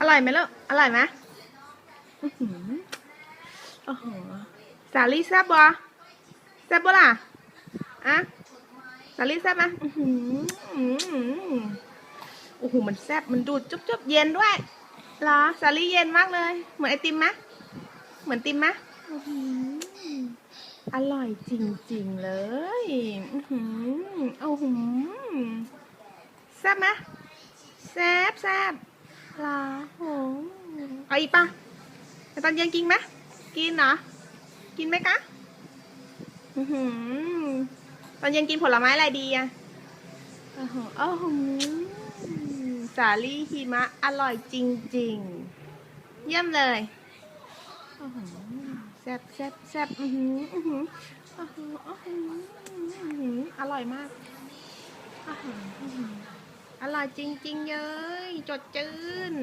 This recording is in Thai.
อร่อยไหมลูก อร่อยไหมอือหือโอ้โหสาลี่แซ่บบ่แซ่บบ่ล่ะอะสาลี่แซ่บไหมอื้อหืออือหือโอ้โห มันแซ่บ มันดูดจุ๊บจุ๊บเย็นด้วยเหรอสาลี่เย็นมากเลย เหมือนไอติมไหมเหมือนติมไหมอื้อหืออร่อยจริงๆเลยอือหือโอ้โหแซ่บไหมแซบแซบ เหรอโหเอาอีกปะแต่ตอนเย็นกินไหมกินเหรอ กินไหมคะอื้อหือตอนเย็นกินผลไม้อะไรดีอะโอ้โหโอ้โหสาลี่หิมะ อร่อยจริง ๆ เยี่ยมเลยโอ้โหแซบแซบแซบอือหืออือหืออื้อหืออื้อหืออื้อหืออร่อยมาก อร่อยจริง ๆ เย้ย จดจืน